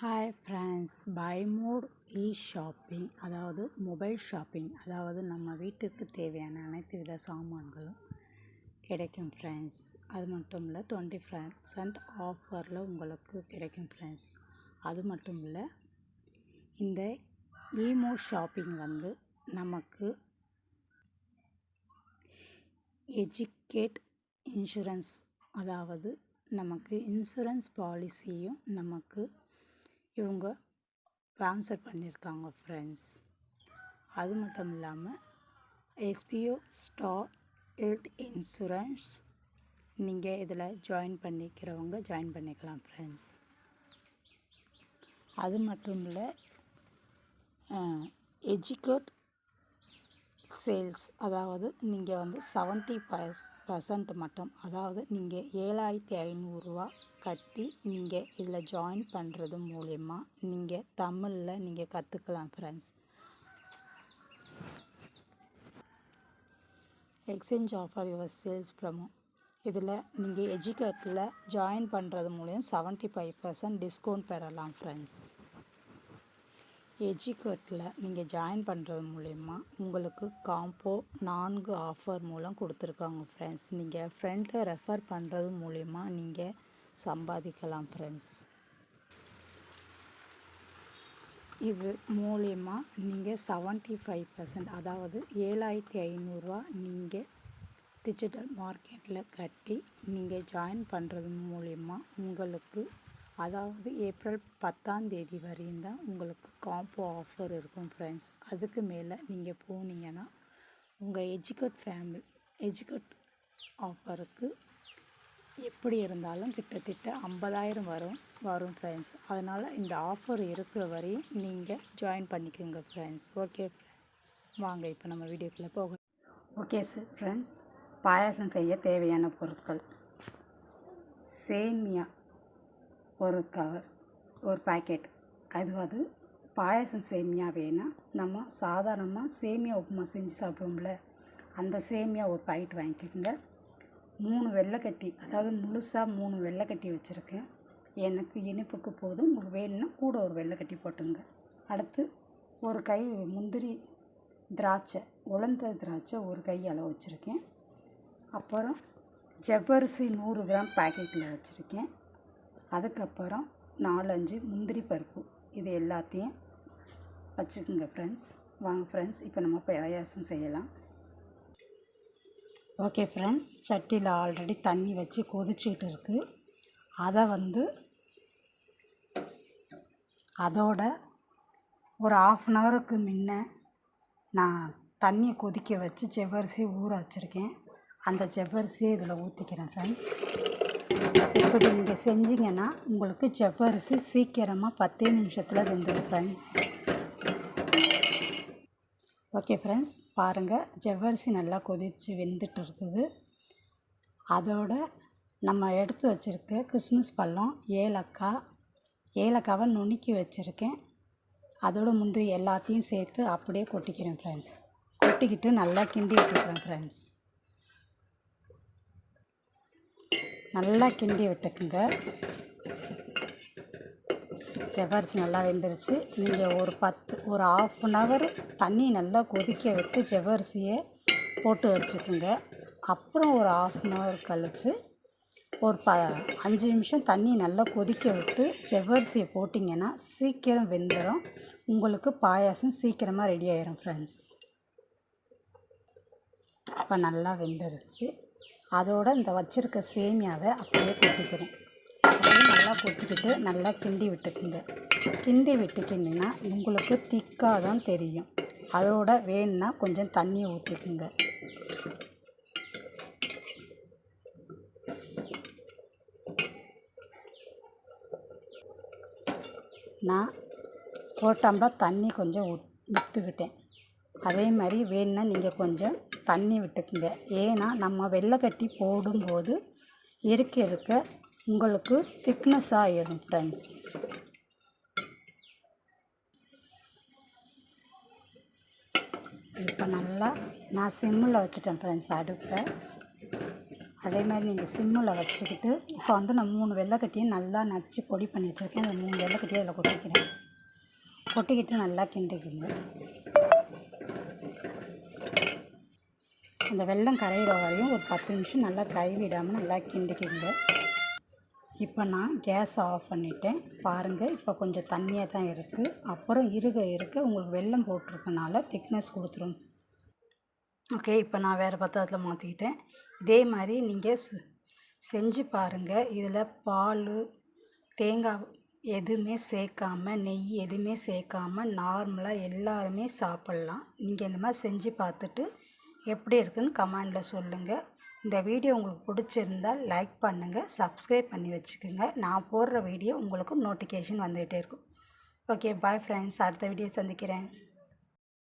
Hi friends by mode e shopping அதாவது mobile shopping அதாவது நம்ம வீட்டுக்கு தேவையான அனைத்து வித சாமான்களும் கிடைக்கும் ஃப்ரெண்ட்ஸ் அது மட்டும் இல்லை டுவெண்ட்டி பர்சன்ட் ஆஃபரில் உங்களுக்கு கிடைக்கும் ஃப்ரெண்ட்ஸ் அது மட்டும் இல்லை இந்த ஈமோ ஷாப்பிங் வந்து நமக்கு எஜுகேட் இன்சூரன்ஸ் அதாவது நமக்கு இன்சூரன்ஸ் பாலிசியும் நமக்கு இவங்க ஸ்பான்சர் பண்ணியிருக்காங்க ஃப்ரெண்ட்ஸ் அது மட்டும் இல்லாமல் எஸ்பிஓ ஸ்டார் ஹெல்த் இன்சூரன்ஸ் நீங்கள் இதில் ஜாயின் பண்ணிக்கிறவங்க ஜாயின் பண்ணிக்கலாம் ஃப்ரெண்ட்ஸ் அது மட்டும் இல்லை எஜிகோட் சேல்ஸ் அதாவது நீங்கள் வந்து செவன்ட்டி பர்ஸ் பர்சன்ட் மட்டும் அதாவது நீங்கள் ஏழாயிரத்தி ஐநூறுரூவா கட்டி நீங்கள் இதில் ஜாயின் பண்ணுறது மூலயமா நீங்கள் தமிழில் நீங்கள் கற்றுக்கலாம் friends exchange offer your sales promo இதில் நீங்கள் எஜுகேட்டில் ஜாயின் பண்ணுறது மூலியம் செவன்ட்டி ஃபைவ் பர்சன்ட் டிஸ்கவுண்ட் பெறலாம் ஃப்ரெண்ட்ஸ் எஜுகேட்டில் நீங்கள் ஜாயின் பண்ணுறது மூலயமா உங்களுக்கு காம்போ நான்கு ஆஃபர் மூலம் கொடுத்துருக்காங்க ஃப்ரெண்ட்ஸ் நீங்கள் ஃப்ரெண்டை ரெஃபர் பண்ணுறது மூலயமா நீங்கள் சம்பாதிக்கலாம் ஃப்ரெண்ட்ஸ் இது மூலயமா நீங்கள் செவன்ட்டி ஃபைவ் பர்சன்ட் அதாவது ஏழாயிரத்தி ஐநூறுரூவா நீங்கள் டிஜிட்டல் மார்க்கெட்டில் கட்டி நீங்கள் ஜாயின் பண்ணுறது மூலயமா உங்களுக்கு அதாவது ஏப்ரல் பத்தாம் தேதி வரையும் தான் உங்களுக்கு காம்போ ஆஃபர் இருக்கும் ஃப்ரெண்ட்ஸ் அதுக்கு மேலே நீங்கள் போனீங்கன்னா உங்கள் எஜுகேட் ஃபேமிலி எஜுகேட் ஆஃபருக்கு எப்படி இருந்தாலும் கிட்டத்தட்ட ஐம்பதாயிரம் வரும் வரும் ஃப்ரெண்ட்ஸ் அதனால் இந்த ஆஃபர் இருக்கிற வரையும் நீங்கள் ஜாயின் பண்ணிக்கோங்க ஃப்ரெண்ட்ஸ் ஓகே ஃப்ரெண்ட்ஸ் வாங்க இப்போ நம்ம வீடியோக்குள்ளே போக ஓகே சார் ஃப்ரெண்ட்ஸ் பாயாசம் செய்ய தேவையான பொருட்கள். சேமியா. ஒரு கவர் ஒரு பாக்கெட் அது பாயசம் சேமியா வேணால் நம்ம சாதாரணமாக சேமியா உப்புமா செஞ்சு சாப்பிடுவோம்ல. அந்த சேமியா ஒரு பாக்கெட் வாங்கிக்கோங்க. மூணு வெள்ளைக்கட்டி அதாவது முழுசாக மூணு வெள்ளைக்கட்டி வச்சுருக்கேன். எனக்கு இனிப்புக்கு போதும். உங்களுக்கு வேணும்னா கூட ஒரு வெள்ளைக்கட்டி போட்டுங்க. அடுத்து ஒரு கை முந்திரி திராட்சை உலர்ந்த திராட்சை ஒரு கை அளவு வச்சுருக்கேன். அப்புறம் ஜவ்வரிசி நூறு கிராம் பாக்கெட்டில் வச்சுருக்கேன். அதுக்கப்புறம் நாலஞ்சு முந்திரி பருப்பு. இது எல்லாத்தையும் வச்சுக்கோங்க ஃப்ரெண்ட்ஸ் வாங்க ஃப்ரெண்ட்ஸ் இப்போ நம்ம பாயாசம் செய்யலாம். ஓகே ஃப்ரெண்ட்ஸ் சட்டியில் ஆல்ரெடி தண்ணி வச்சு கொதிச்சுக்கிட்டு இருக்குது அதை வந்து அதோட ஒரு ஆஃப் அன் ஹவருக்கு முன்ன நான் தண்ணியை கொதிக்க வச்சு செவ்வரிசி ஊற வச்சுருக்கேன். அந்த செவ்வரிசியை இதில் ஊற்றிக்கிறேன் ஃப்ரெண்ட்ஸ் இப்படி நீங்கள் செஞ்சிங்கன்னா உங்களுக்கு செவ்வரிசி சீக்கிரமாக பத்தே நிமிஷத்தில் வெந்துடும் ஃப்ரெண்ட்ஸ் ஓகே ஃப்ரெண்ட்ஸ் பாருங்கள் ஜவ்வரிசி நல்லா கொதித்து வெந்துட்டு இருக்குது. அதோட நம்ம எடுத்து வச்சுருக்க கிறிஸ்மஸ் பழம் ஏலக்காய் ஏலக்காவை நுணுக்கி வச்சுருக்கேன். அதோட முந்திரி எல்லாத்தையும் சேர்த்து அப்படியே கொட்டிக்கிறேன் ஃப்ரெண்ட்ஸ் கொட்டிக்கிட்டு நல்லா கிண்டி விட்டுக்கிறேன் ஃப்ரெண்ட்ஸ் நல்லா கிண்டி விட்டுக்குங்க. ஜவ்வரிசி நல்லா வெந்துருச்சு. நீங்கள் ஒரு பத்து ஒரு ஆஃப் அன் ஹவர் தண்ணி நல்லா கொதிக்க விட்டு ஜவ்வரிசியை போட்டு வச்சுக்கோங்க. அப்புறம் ஒரு ஆஃப் அன் ஹவர் கழித்து ஒரு ப அஞ்சு நிமிஷம் தண்ணி நல்லா கொதிக்க விட்டு ஜவ்வரிசியை போட்டிங்கன்னா சீக்கிரம் வெந்துடும் உங்களுக்கு பாயாசம் சீக்கிரமாக ரெடி ஆயிரும் ஃப்ரெண்ட்ஸ் இப்போ நல்லா வெந்துருச்சு. அதோடு இந்த வச்சுருக்க சேமியாவை அப்படியே கொட்டிக்கிறேன். அப்படியே நல்லா கொட்டிக்கிட்டு நல்லா கிண்டி விட்டுக்குங்க. கிண்டி விட்டுக்கிங்கன்னா உங்களுக்கு திக்காக தான் தெரியும். அதோட வேணுன்னா கொஞ்சம் தண்ணியை ஊற்றிக்குங்க நான் ஒரு டம்ளர் தண்ணி கொஞ்சம் விட்டுக்கிட்டேன் அதே மாதிரி வேணுன்னா நீங்கள் கொஞ்சம் தண்ணி விட்டுக்குங்க. ஏன்னா நம்ம வெள்ளைக்கட்டி போடும்போது இருக்க இருக்க உங்களுக்கு திக்னஸ் ஆகிடும் ஃப்ரெண்ட்ஸ் இப்போ நல்லா நான் சிம்மில் வச்சுட்டேன் ஃப்ரெண்ட்ஸ் அடுப்பை. அதே மாதிரி நீங்கள் சிம்மில் வச்சுக்கிட்டு இப்போ வந்து நான் மூணு வெள்ளைக்கட்டியும் நல்லா நச்சு பொடி பண்ணி வச்சுருக்கேன். அந்த மூணு வெள்ளைக்கட்டியும் அதில் கொட்டிக்கிறேன். கொட்டிக்கிட்டு நல்லா கிண்டிக்குங்க. அந்த வெல்லம் கரையிற வரையும் ஒரு பத்து நிமிஷம் நல்லா கை விடாமல் நல்லா கிண்டிக்கிங்க. இப்போ நான் கேஸை ஆஃப் பண்ணிட்டேன். பாருங்கள் இப்போ கொஞ்சம் தண்ணியாக தான் இருக்குது அப்புறம் இருக இருக்க உங்களுக்கு வெள்ளம் போட்டிருக்கனால திக்னஸ் கொடுத்துரும். ஓகே இப்போ நான் வேறு பத்திரத்தில் மாற்றிக்கிட்டேன் இதே மாதிரி நீங்கள் செஞ்சு பாருங்கள் இதில் பால் தேங்காய் எதுவுமே சேர்க்காம நெய் எதுவுமே சேர்க்காம நார்மலாக எல்லாருமே சாப்பிட்லாம். நீங்கள் இந்த மாதிரி செஞ்சு பார்த்துட்டு எப்படி இருக்குன்னு கமெண்டில் சொல்லுங்கள் இந்த வீடியோ உங்களுக்கு பிடிச்சிருந்தால் லைக் பண்ணுங்கள் சப்ஸ்கிரைப் பண்ணி வச்சுக்கோங்க. நான் போடுற வீடியோ உங்களுக்கு நோட்டிஃபிகேஷன் வந்துகிட்டே இருக்கும். ஓகே பாய் ஃப்ரெண்ட்ஸ் அடுத்த வீடியோ சந்திக்கிறேன்.